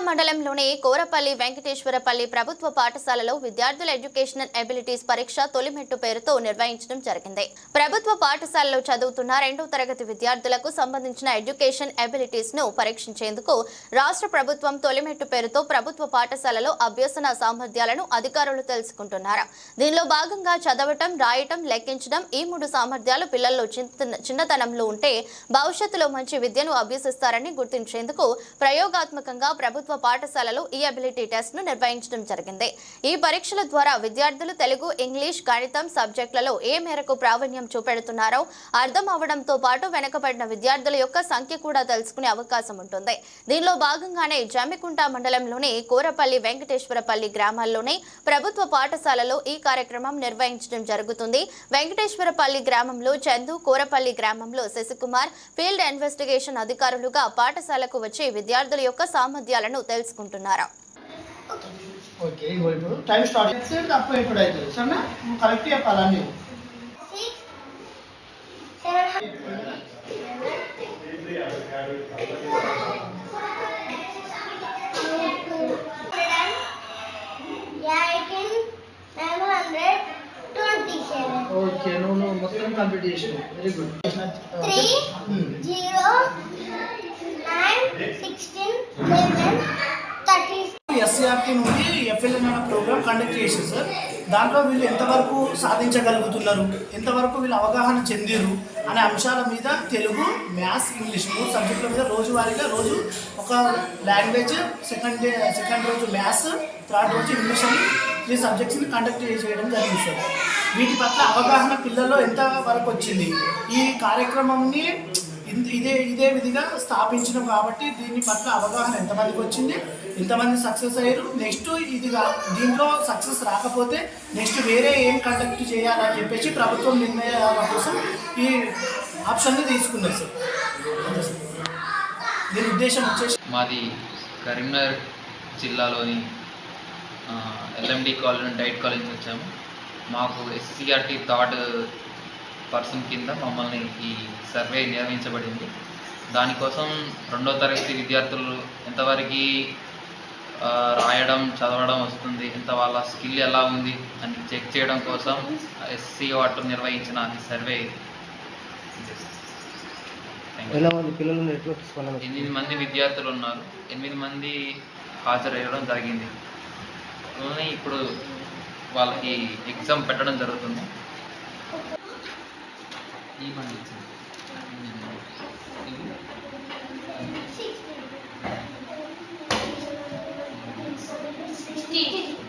మండలంలోని కోరపల్లి వెంకటేశ్వరపల్లి ప్రభుత్వ పాఠశాలలో విద్యార్థుల ఎడ్యుకేషనల్ ఎబిలిటీస్ పరీక్ష తొలిమెట్టు పేరుతో నిర్వహించడం జరిగింది. ప్రభుత్వ పాఠశాలలో చదువుతున్న రెండో తరగతి విద్యార్థులకు సంబంధించిన ఎడ్యుకేషన్ అబిలిటీస్ను పరీక్షించేందుకు రాష్ట్ర ప్రభుత్వం తొలిమెట్టు పేరుతో ప్రభుత్వ పాఠశాలలో అభ్యసన సామర్థ్యాలను అధికారులు తెలుసుకుంటున్నారు. దీనిలో భాగంగా చదవటం రాయటం లెక్కించడం ఈ మూడు సామర్థ్యాలు పిల్లల్లో చిన్న- చిన్నతనంలో ఉంటే భవిష్యత్తులో మంచి విద్యను అభ్యసిస్తారని గుర్తించేందుకు ప్రయోగాత్మకంగా ప్రభుత్వ పాఠశాలలో ఈ అబిలిటీ టెస్ట్ను నిర్వహించడం జరిగింది. ఈ పరీక్షల ద్వారా విద్యార్థులు తెలుగు ఇంగ్లీష్ గణితం సబ్జెక్టులలో ఏ మేరకు ప్రావీణ్యం చూపెడుతున్నారో అర్థం అవడంతో పాటు వెనుకబడిన విద్యార్థుల యొక్క సంఖ్య కూడా తెలుసుకునే అవకాశం ఉంటుంది. దీనిలో భాగంగానే జమ్మికుంట మండలంలోని కోరపల్లి వెంకటేశ్వరపల్లి గ్రామాల్లోని ప్రభుత్వ పాఠశాలలో ఈ కార్యక్రమం నిర్వహించడం జరుగుతుంది. వెంకటేశ్వరపల్లి గ్రామంలో చందు కోరపల్లి గ్రామంలో శశికుమార్ ఫీల్డ్ ఇన్వెస్టిగేషన్ అధికారులుగా పాఠశాలకు వచ్చి విద్యార్థుల యొక్క సామర్థ్యాలను తెలుసుకుంటున్నారు? ఓకే ఇగో ఇప్పుడు టైం స్టార్ట్ చేస్తే తప్పు ఎప్పుడు అవుతుంది సరేనా? నువ్వు కరెక్ట్ చెప్పాలి ఓకే నువ్వు నువ్వు మొత్తం కంప్లీట్ చేసినావు. వెరీ గుడ్ ఎస్సీఆర్టీ నుండి ఎఫ్ఎల్ఎన్ అనే ప్రోగ్రామ్ కండక్ట్ చేశారు సార్. దాంట్లో వీళ్ళు ఎంతవరకు సాధించగలుగుతున్నారు ఎంతవరకు వీళ్ళు అవగాహన చెందిరు అనే అంశాల మీద తెలుగు మ్యాథ్స్ ఇంగ్లీష్ మూడు సబ్జెక్టుల మీద రోజువారీగా రోజు ఒక లాంగ్వేజ్ సెకండ్ డే సెకండ్ రోజు మ్యాథ్స్ థర్డ్ రోజు ఇంగ్లీష్ అని త్రీ సబ్జెక్ట్స్ని కండక్ట్ చేయడం జరిగింది సార్. వీటి పట్ల అవగాహన పిల్లల్లో ఎంత వరకు వచ్చింది? ఈ కార్యక్రమంని ఇదే ఇదే విధిగా స్థాపించడం కాబట్టి దీని పట్ల అవగాహన ఎంతమందికి వచ్చింది ఎంతమంది సక్సెస్ అయ్యారు. నెక్స్ట్ ఇది దీంట్లో సక్సెస్ రాకపోతే నెక్స్ట్ వేరే ఏం కండక్ట్ చేయాలని చెప్పేసి ప్రభుత్వం నిర్ణయాల కోసం ఈ ఆప్షన్ని తీసుకున్నారు సార్. దీని ఉద్దేశం వచ్చేసి మాది కరీంనగర్ జిల్లాలోని ఎల్ఎండి కాలేజ్ డైట్ కాలేజ్ నుంచి వచ్చాము. మాకు ఎస్సీఆర్టీ థర్డ్ పర్సన్ కింద మమ్మల్ని ఈ సర్వే నిర్వహించబడింది దానికోసం రెండో తరగతి విద్యార్థులు ఎంతవరకు రాయడం చదవడం వస్తుంది ఎంత వాళ్ళ స్కిల్ ఎలా ఉంది అని చెక్ చేయడం కోసం ఎస్సీ వాటర్ నిర్వహించిన సర్వే ఎనిమిది మంది విద్యార్థులు ఉన్నారు. ఎనిమిది మంది హాజరయ్యడం జరిగింది. ఇప్పుడు వాళ్ళకి ఎగ్జామ్ పెట్టడం జరుగుతుంది. ये बन गया